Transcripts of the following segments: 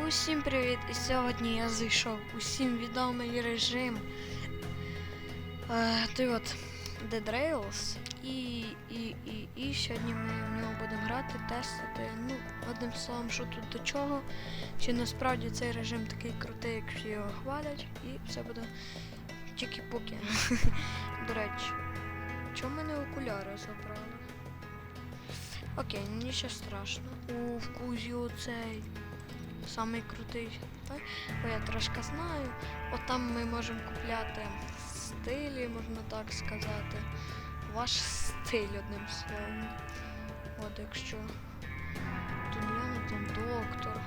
Усім привіт! І сьогодні я зайшов у всім відомий режим. Е, той от Dead Rails. І, і, і, і сьогодні ми в нього будемо грати, тестити. Ну, одним словом, що тут до чого. Чи насправді цей режим такий крутий, як всі його хвалять, і все буде чікі-пуки. До речі, чому мене окуляри забрали? Окей, нічого страшного. У вкузі оцей самий крутий. Бо я трошки знаю. От там ми можемо купляти стилі, можна так сказати. Ваш стиль, одним словом. От якщо є там доктор.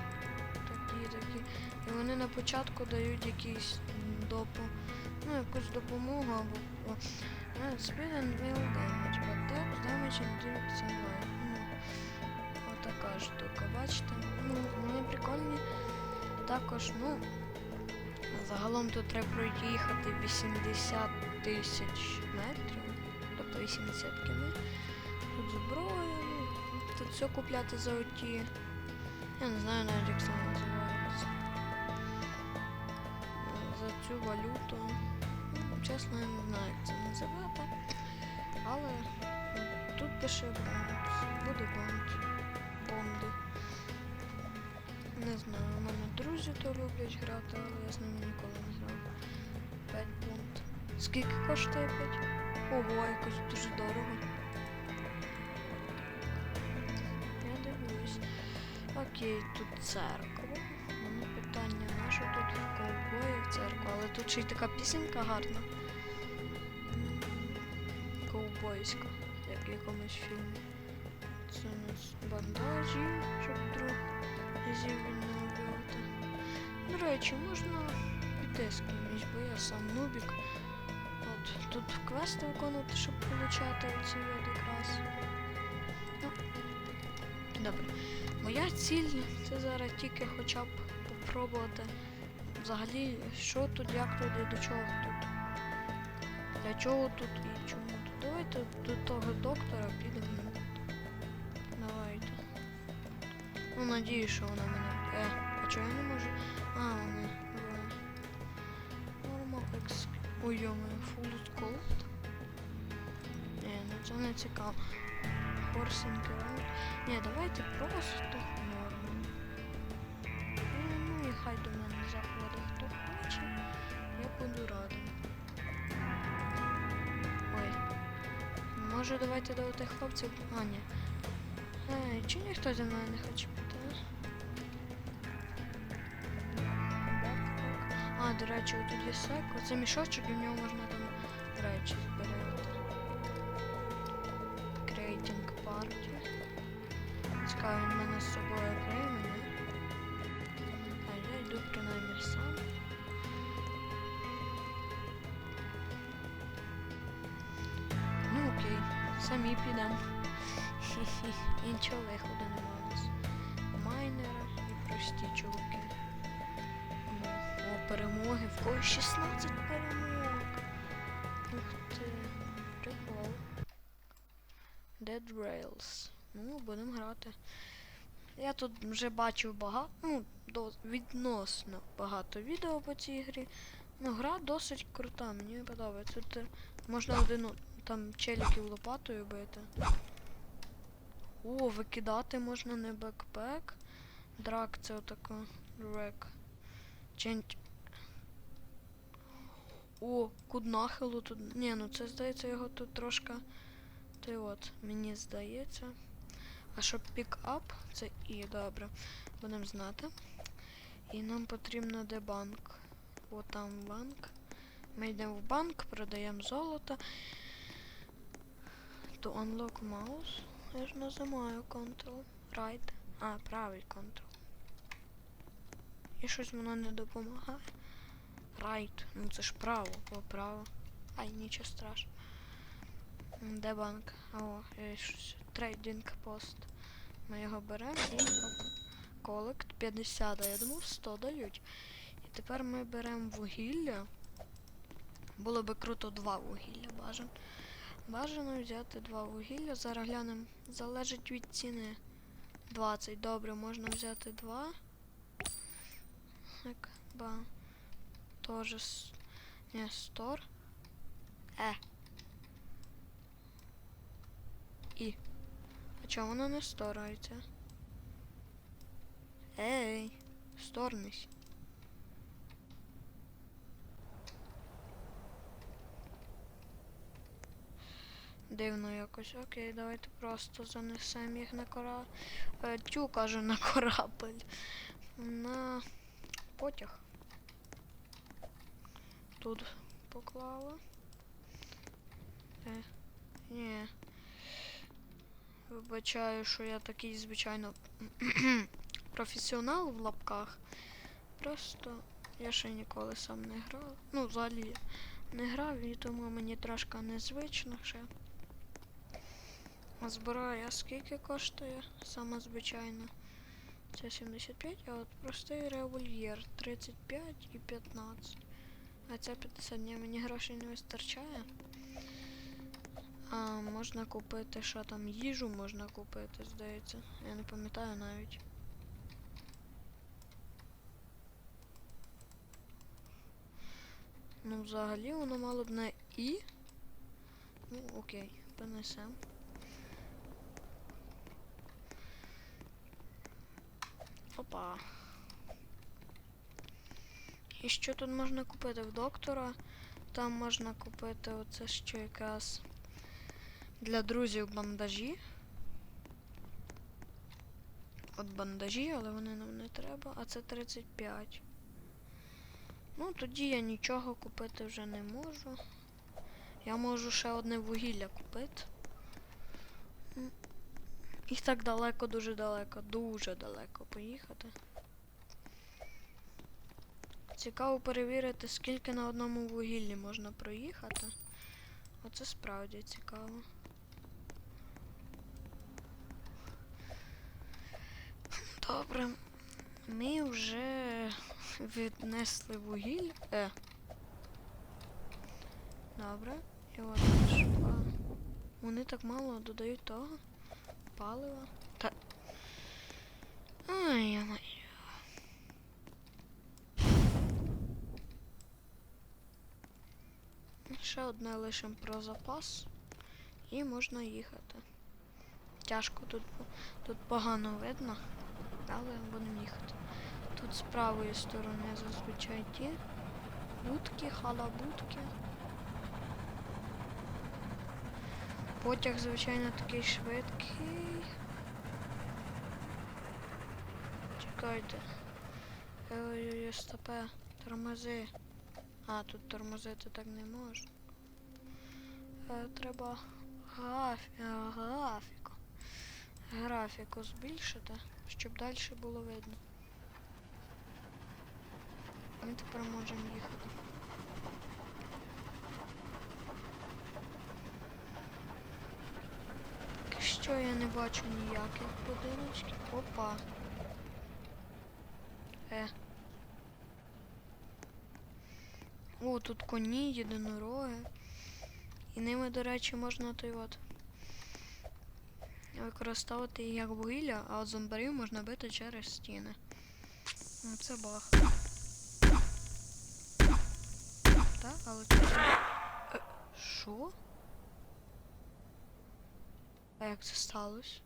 Такі, такі. І вони на початку дають якісь допо... ну, якусь допомогу або. Speed and will damage, but damage штука, бачите? Ну, вони прикольні. Також, ну, загалом тут треба проїхати 80 тисяч метрів, тобто 80 км. Тут зброя, ну, тут все купляти за оті. Я не знаю навіть, як це називається. За цю валюту. Ну, чесно, я не знаю, як це називати. Але тут пише бонус. Буде бонус бонди. Не знаю, у мене друзі то люблять грати, але я з ними ніколи не грав. 5 пункт. Скільки коштує 5? Ого, якось дуже дорого. Я дивлюсь. Окей, тут церква. У питання, на що тут в ковбоїв церква? Але тут ще й така пісенька гарна. Ковбойська, як в якомусь фільмі. У нас бандажі, щоб друг разів відновлювати. До речі, можна піти з кимось, бо я сам нубік. От тут квести виконувати, щоб получати оці от якраз. Ну, добре. Моя ціль це зараз тільки хоча б попробувати взагалі, що тут, як тут і до чого тут. Для чого тут і чому тут. Давайте до того доктора підемо. Давайте. Ну, надію, що вона мене. Е, а чого я не можу? А, вони. Нормал екс. Ой, йомаю, full cold. Ні, ну це не цікаво. Around. Ні, давайте просто нормально. Ну і хай до мене заходить хто хоче. Я буду радий. Ой. Може давайте до тих хлопців. А, ні. Ей, чи ніхто зі мною не хоче піти? Бекпек. А, до речі, тут є сек. Оце мішочок, і в нього можна там речі зберігати. Creating party. Цікаво, він мене з собою прийме, ні? А я йду принаймні сам. Ну окей, самі підемо. Іншого виходу нема у нас. Майнери і прості чуваки. Ну, О, перемоги. В когось 16 перемог. Ух ти. Прикол. Dead Rails. Ну, будемо грати. Я тут вже бачив багато, ну, до, відносно багато відео по цій грі. Ну, гра досить крута, мені подобається. Тут можна один там челіків лопатою бити. О, викидати можна не бекпек. Драк це отако. Рек. Ченч. О, куд нахилу тут. Ні, ну це здається його тут трошки. Ти от, мені здається. А щоб пікап, це і добре. Будемо знати. І нам потрібно де банк. О, там банк. Ми йдемо в банк, продаємо золото. To unlock mouse. Я ж нажимаю Ctrl. Right. А, правий Ctrl. І щось воно не допомагає. Right. Ну це ж право. О, право. Ай, нічого страшного. Де банк? О, щось. Трейдинг пост. Ми його беремо і оп. Колект 50, а я думав 100 дають. І тепер ми беремо вугілля. Було би круто два вугілля бажано. Бажано взяти два вугілля. Зараз глянемо. Залежить від ціни. 20. Добре, можна взяти два. Як ба. Тоже. Не, стор. Е. І. А чому воно не сторається? Ей, сторнись. Дивно якось. Окей, давайте просто занесемо їх на корабль. Е, тю, кажу, на корабль. На потяг. Тут поклала. Е, ні. Вибачаю, що я такий, звичайно, професіонал в лапках. Просто я ще ніколи сам не грав. Ну, взагалі не грав, і тому мені трошки незвично ще. А зброя скільки коштує? Саме звичайно. Це 75, а от простий револьєр 35 і 15. А це 50 днів мені грошей не вистачає. А можна купити, що там, їжу можна купити, здається. Я не пам'ятаю навіть. Ну, взагалі воно мало б на і. Ну, окей, понесем. Опа. І що тут можна купити в доктора? Там можна купити оце що якраз для друзів бандажі. От бандажі, але вони нам не треба, а це 35. Ну, тоді я нічого купити вже не можу. Я можу ще одне вугілля купити. І так далеко, дуже далеко, дуже далеко поїхати. Цікаво перевірити, скільки на одному вугіллі можна проїхати. Оце справді цікаво. Добре. Ми вже віднесли вугілля. Е. Добре. І от. Вони так мало додають того. Палива. Та. Ай, я Ще одне лишим про запас. І можна їхати. Тяжко тут, тут погано видно, але будемо їхати. Тут з правої сторони зазвичай ті будки, халабудки. Потяг, звичайно, такий швидкий. Чекайте. Ой-ой-ой, стопе, тормози. А, тут тормозити так не можна. Е, треба графі... е, графіку. Графіку збільшити, щоб далі було видно. Ми тепер можемо їхати. Поки Що я не бачу ніяких будиночків. Опа. Е. О, тут коні, єдинороги. І ними, до речі, можна той от використовувати як вугілля, а от зомбарів можна бити через стіни. Ну, це баг. Так, але це. Е, Що? А як це сталося?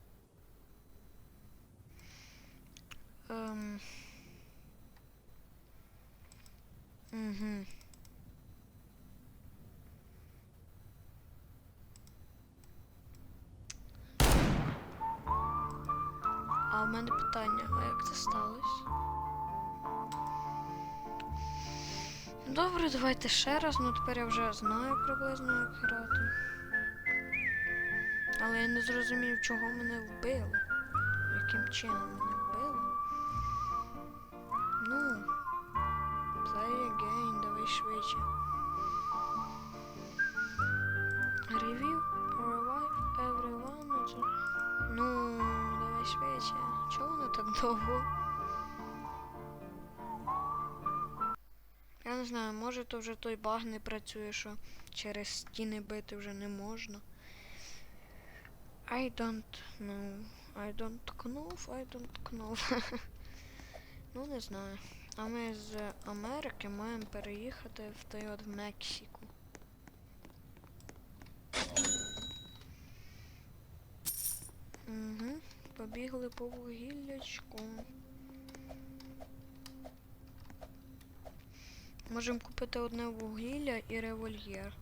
Ем. Угу. А в мене питання, а як це сталося? Добре, давайте ще раз, ну тепер я вже знаю приблизно як грати. Але я не зрозумів, чого мене вбили. Яким чином мене вбили. Ну. Play again, давай швидше. Review, revive everyone. ну, давай швидше. Чого воно так довго? Я не знаю, може то вже той баг не працює, що через стіни бити вже не можна. I don't know. I don't know, I don't know. ну, не знаю. А ми з Америки маємо переїхати в той от в Мексику. Угу. Побігли по вугіллячку. Можемо купити одне вугілля і револьєр.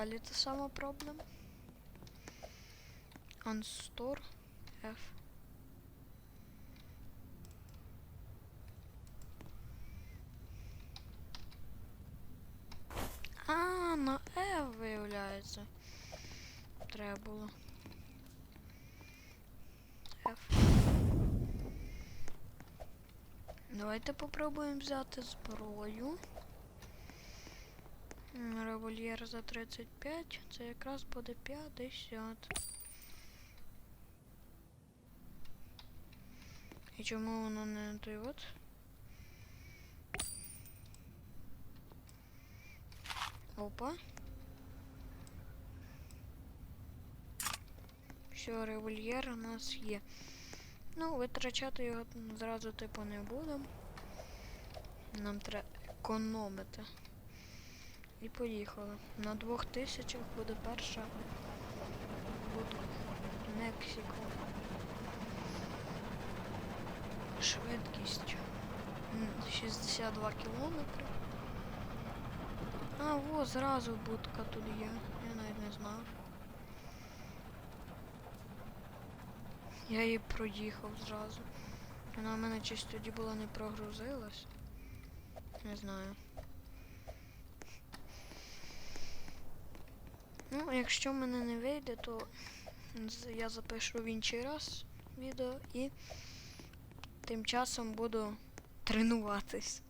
Далі та сама проблема. Unstore F. А, на F виявляється. Треба було. F. Давайте попробуємо взяти зброю. Револьєр за 35, це якраз буде 50. І чому воно не той от? Опа. Все, револьєр у нас є. Ну, витрачати його зразу типу не будемо. Нам треба економити. І поїхали. На двох тисячах буде перша будка. Мексико. Швидкість. 62 кілометри. А, во, зразу будка тут є. Я навіть не знав. Я її проїхав зразу. Вона в мене чись тоді була не прогрузилась. Не знаю. Ну, якщо мене не вийде, то я запишу в інший раз відео і тим часом буду тренуватись.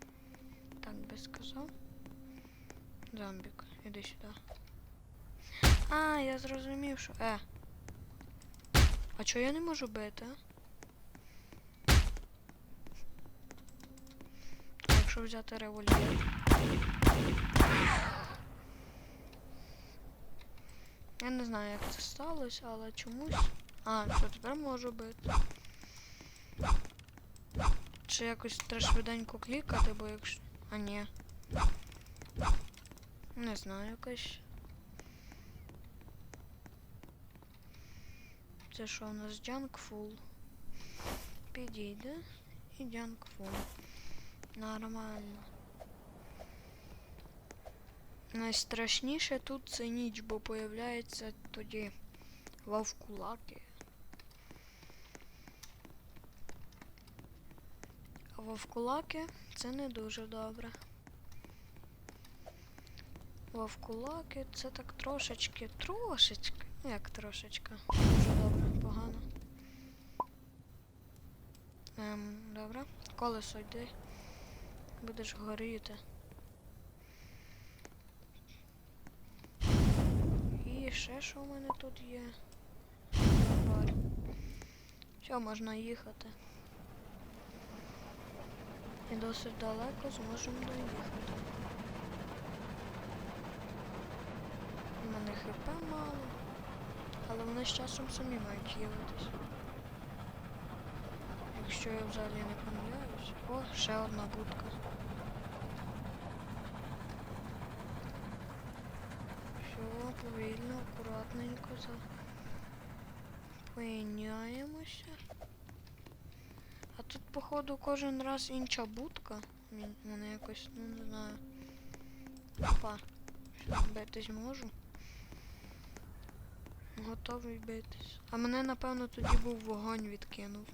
Так би сказав. Зомбік, іди сюди. А, я зрозумів, що. Е. А чого я не можу бити? А Якщо взяти револьвер. Я не знаю, як це сталося, але чомусь. А, що тепер можу бити. Чи якось треба швиденько клікати, бо якщо. А ні. Не знаю, якось. Це що у нас full? Підійде і full. Нормально. Найстрашніше тут це ніч, бо появляється тоді вовкулаки. А вовкулаки це не дуже добре. Вовкулаки це так трошечки, трошечки. Ну як трошечки. Дуже добре, погано. Ем, добре. Колесо йди. Будеш горіти. І ще що в мене тут є? Бар. Все, можна їхати. І досить далеко зможемо доїхати. У мене хп мало, але вони з часом самі мають їхатись. Якщо я взагалі не помиляюсь. О, ще одна будка. Все, повільно, акуратненько за... Поїняємося. А тут, походу, кожен раз інша будка. Мене якось, ну не знаю. Опа. Битись можу? Готовий битись. А мене, напевно, тоді був вогонь відкинув.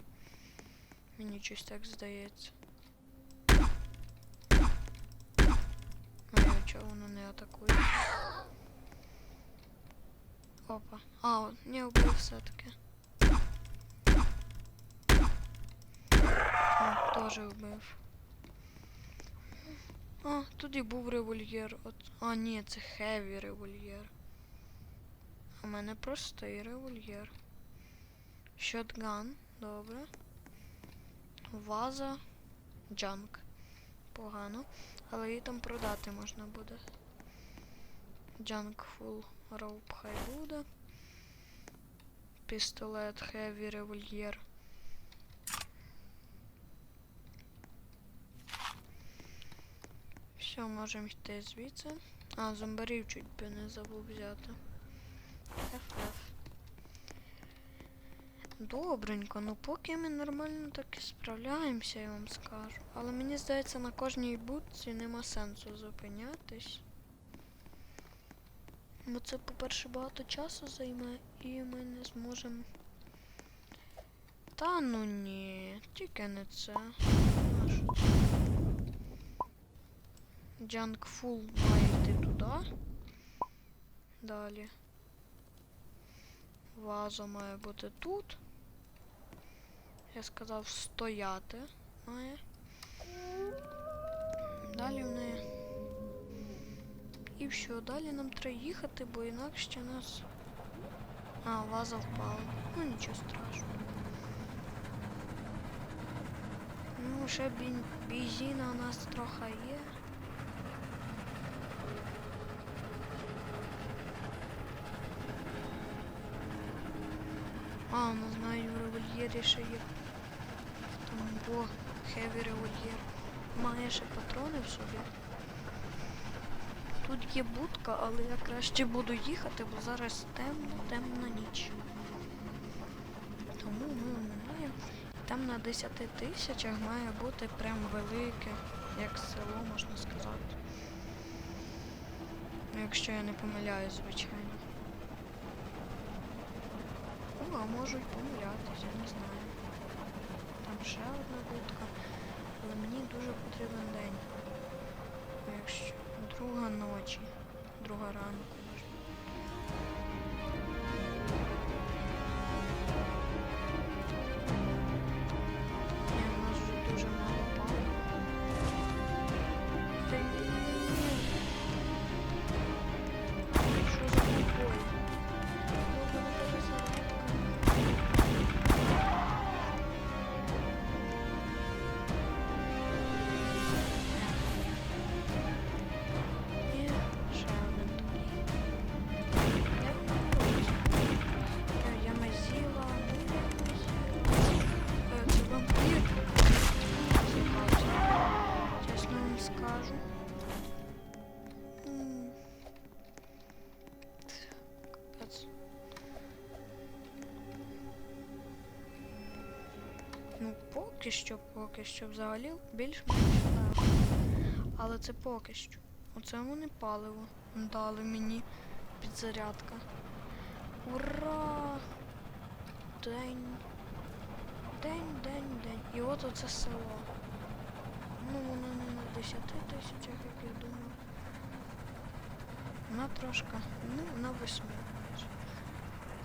Мені щось так здається. А чого воно не атакує? Опа. А, не вбив все-таки. О, теж вбив. А, тут і був револьєр. От. А, ні, це хеві револьєр. У мене простий револьєр. Шотган, добре. Ваза. Джанк. непогано. Але її там продати можна буде. Junk Full Rope хай буде. Пістолет, Heavy револьєр. Все, можемо йти звідси. А, зомбарів чуть би не забув взяти. FF. Добренько, ну поки ми нормально так і справляємося, я вам скажу. Але мені здається, на кожній будці нема сенсу зупинятись. Бо це, по-перше, багато часу займе, і ми не зможемо. Та ну ні, тільки не це. Це? Має йти туди. Далі. Ваза має бути тут. Я сказав стояти має. Далі в неї. І все, далі нам треба їхати, бо інакше нас. А, ваза впала. Ну нічого страшного. Ну, ще бензина у нас трохи є. А, ну знаю, в револьєрі ще є. Там бо хеві револьєр. Має ще патрони в собі. Тут є будка, але я краще буду їхати, бо зараз темно, темна ніч. Тому ну, немає. Там на 10 тисячах має бути прям велике, як село, можна сказати. Ну, Якщо я не помиляюсь, звичайно. Ну, а можу помилятися, не знаю. Там ще одна будка. Але мені дуже потрібен день. Якщо друга ночі, друга ранку. Ну, поки що, поки що взагалі більш-менш легко. Але це поки що. Оце вони паливо дали мені підзарядка. Ура! День. День, день, день. І от оце село. Ну, воно не на 10 тисячах, як я думав. Вона трошки, ну, на 8 майже.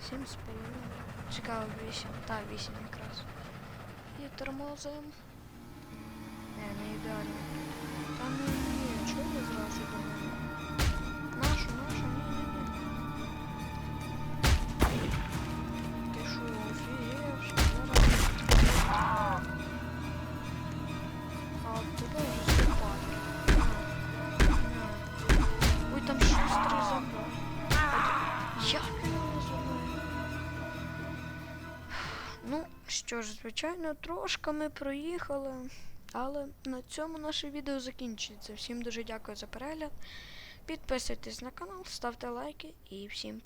Сім з половиною. Цікаво, 8. Та, 8 якраз. І тормозим. Не, не ідеально. Та звичайно, трошки ми проїхали. Але на цьому наше відео закінчується. Всім дуже дякую за перегляд. Підписуйтесь на канал, ставте лайки і всім.